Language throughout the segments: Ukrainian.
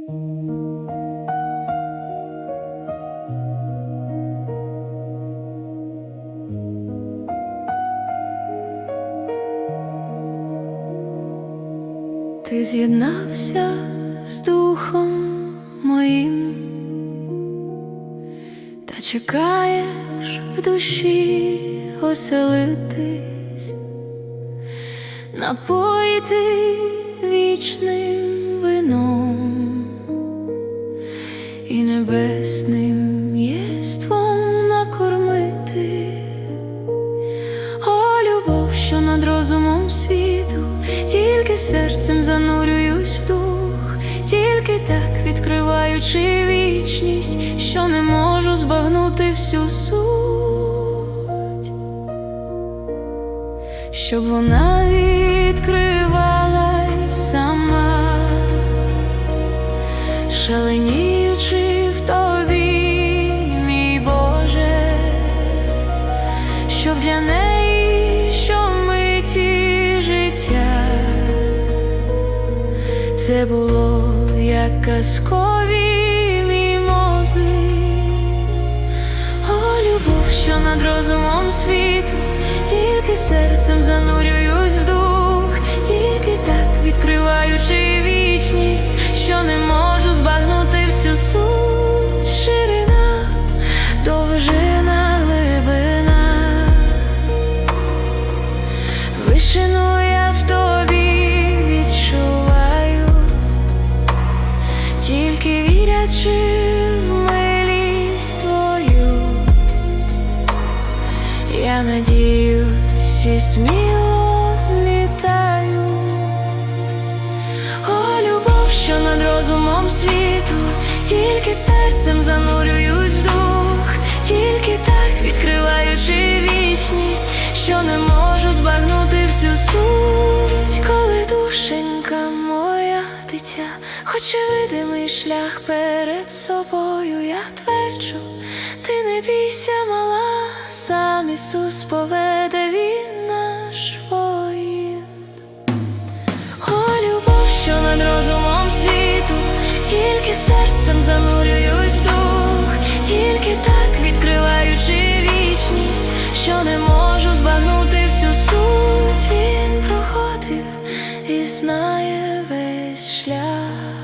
Ти з'єднався з духом моїм, та чекаєш в душі оселитись, напоїти вічним вином і небесним єством накормити. О, любов, що над розумом світу, тільки серцем занурююсь в дух, тільки так відкриваючи вічність, що не можу збагнути всю суть, щоб вона відкривалась сама, шаленіючи для неї щомиті життя. Це було як казкові мімози, О, любов, що над розумом світу, тільки серцем занурююсь в дух, тільки так відкриваючи надіюсь і сміло літаю. О, любов, що над розумом світу, тільки серцем занурююсь в дух, тільки так відкриваючи вічність, що не можу збагнути всю суть, видимий шлях перед собою, я тверджу, ти не бійся, мала, сам Ісус поведе він наш воїн. О, любов, що над розумом світу, тільки серцем занурююсь в дух, тільки так відкриваючи вічність, що не можу збагнути всю суть. Він проходив і знає весь шлях,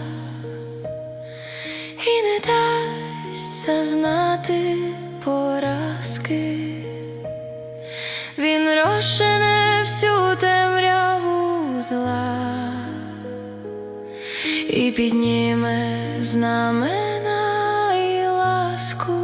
і не дасть зазнати поразки. Він розшине всю темряву зла і підніме знамена і ласку.